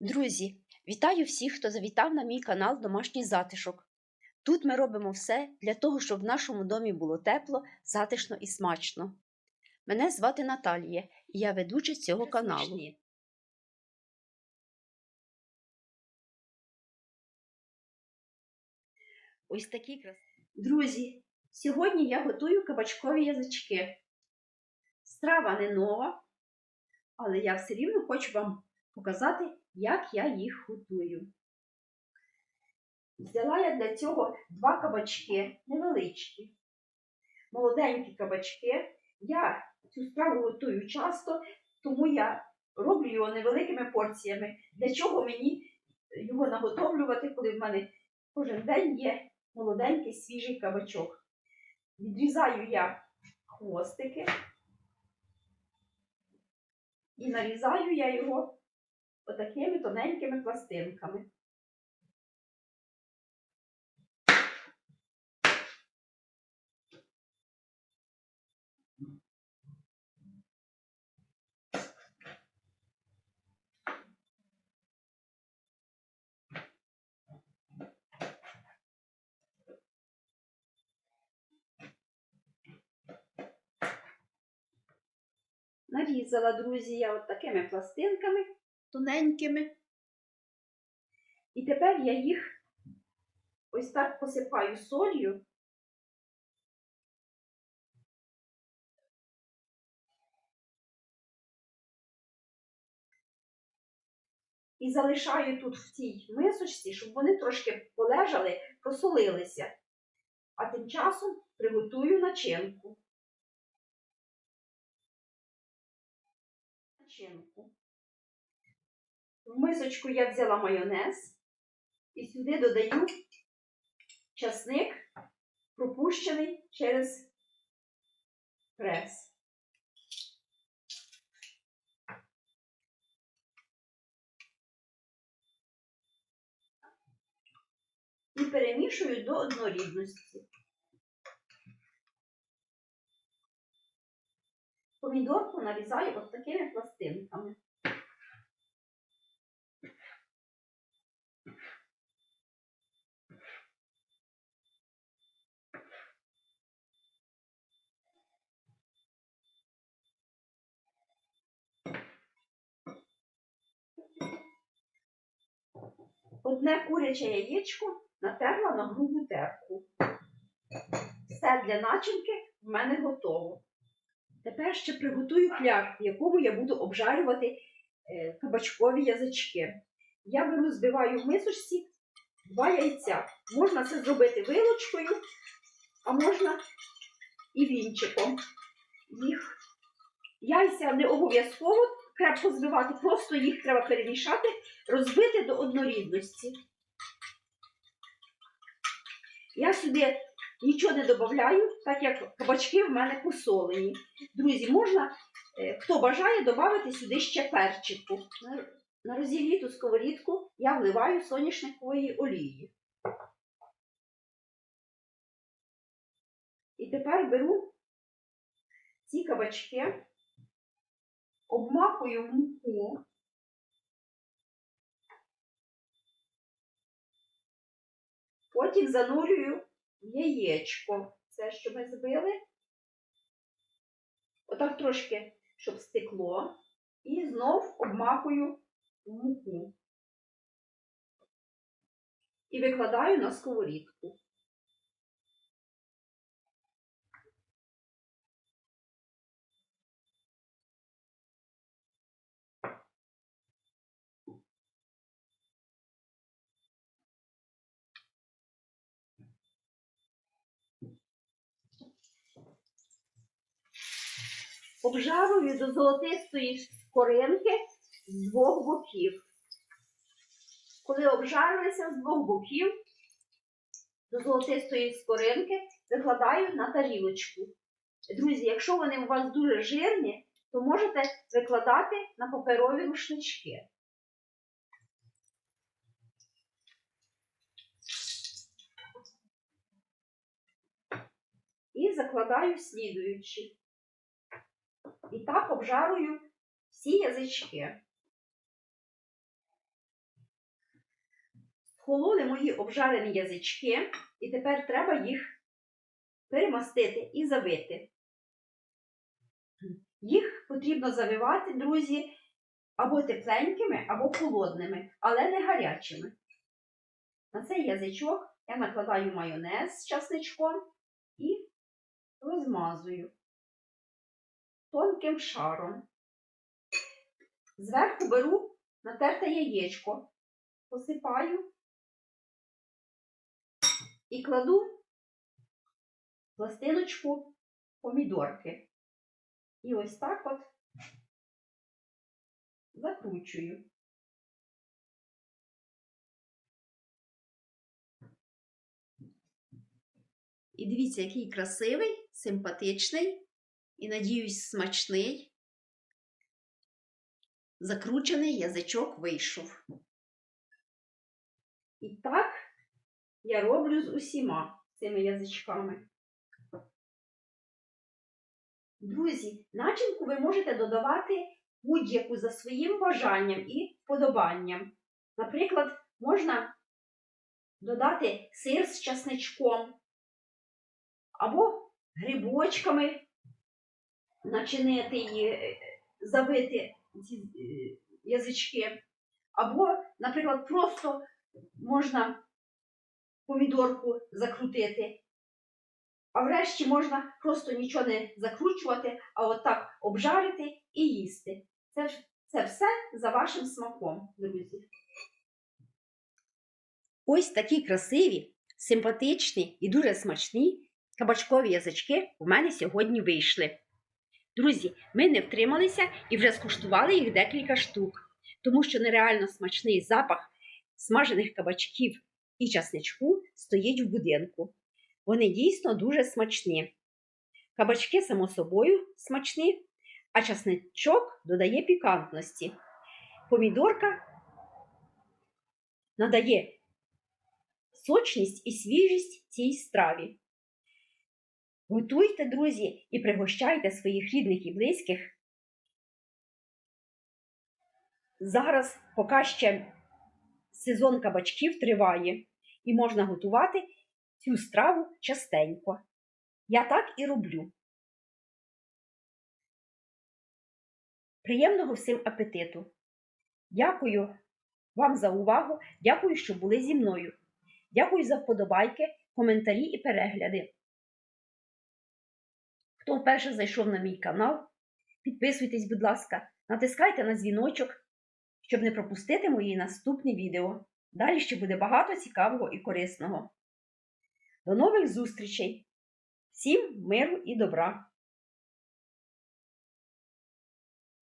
Друзі, вітаю всіх, хто завітав на мій канал Домашній затишок. Тут ми робимо все для того, щоб в нашому домі було тепло, затишно і смачно. Мене звати Наталія, і я ведуча цього каналу. Ось такі красиві. Друзі, сьогодні я готую кабачкові язички. Страва не нова, але я все рівно хочу вам показати, як я їх готую. Взяла я для цього два кабачки невеличкі, молоденькі кабачки. Я цю страву готую часто, тому я роблю його невеликими порціями. Для чого мені його наготовлювати, коли в мене кожен день є молоденький свіжий кабачок. Відрізаю я хвостики і нарізаю я його отакими тоненькими пластинками. Нарізала, друзі, я от такими пластинками тоненькими. І тепер я їх ось так посипаю солью. І залишаю тут в цій мисочці, щоб вони трошки полежали, просолилися. А тим часом приготую начинку. Начинку. В мисочку я взяла майонез і сюди додаю часник, пропущений через прес. І перемішую до однорідності. Помідорку нарізаю ось такими пластинками. Одне куряче яєчко натерла на грубу терку. Все для начинки в мене готово. Тепер ще приготую кляр, в якому я буду обжарювати е, кабачкові язички. Я беру, збиваю в мисочці два яйця. Можна це зробити вилочкою, а можна і вінчиком. Їх яйця не обов'язково крепко збивати, просто їх треба перемішати, розбити до однорідності. Я сюди нічого не додаю, так як кабачки в мене посолені. Друзі, можна, е, хто бажає, додати сюди ще перчику. На розігріту сковорідку я вливаю соняшникової олії. І тепер беру ці кабачки, обмакую в муку. Потім занурюю в яєчко. Це, що ми збили. Отак трошки, щоб стекло. І знов обмакую в муку. І викладаю на сковорідку. Обжарую до золотистої скоринки з двох боків. Коли обжарилися з двох боків до золотистої скоринки, викладаю на тарілочку. Друзі, якщо вони у вас дуже жирні, то можете викладати на паперові рушнички. І закладаю слідуючи. І так обжарую всі язички. Схололи мої обжарені язички, і тепер треба їх перемастити і завити. Їх потрібно завивати, друзі, або тепленькими, або холодними, але не гарячими. На цей язичок я накладаю майонез з часничком і розмазую тонким шаром. Зверху беру натерте яєчко, посипаю і кладу пластиночку помідорки. І ось так от закручую. І дивіться, який красивий, симпатичний і, надіюсь, смачний. Закручений язичок вийшов. І так я роблю з усіма цими язичками. Друзі, начинку ви можете додавати будь-яку за своїм бажанням і вподобанням. Наприклад, можна додати сир з часничком або грибочками начинити і е, забити ці е, язички. Або, наприклад, просто можна помідорку закрутити. А врешті можна просто нічого не закручувати, а отак обжарити і їсти. Це, це все за вашим смаком, друзі. Ось такі красиві, симпатичні і дуже смачні кабачкові язички у мене сьогодні вийшли. Друзі, ми не втрималися і вже скуштували їх декілька штук, тому що нереально смачний запах смажених кабачків і часничку стоїть в будинку. Вони дійсно дуже смачні. Кабачки, само собою, смачні, а часничок додає пікантності. Помідорка надає сочність і свіжість цій страві. Готуйте, друзі, і пригощайте своїх рідних і близьких. Зараз, поки ще сезон кабачків триває, і можна готувати цю страву частенько. Я так і роблю. Приємного всім апетиту! Дякую вам за увагу, дякую, що були зі мною. Дякую за вподобайки, коментарі і перегляди. Хто вперше зайшов на мій канал, підписуйтесь, будь ласка, натискайте на дзвіночок, щоб не пропустити мої наступні відео. Далі ще буде багато цікавого і корисного. До нових зустрічей! Всім миру і добра!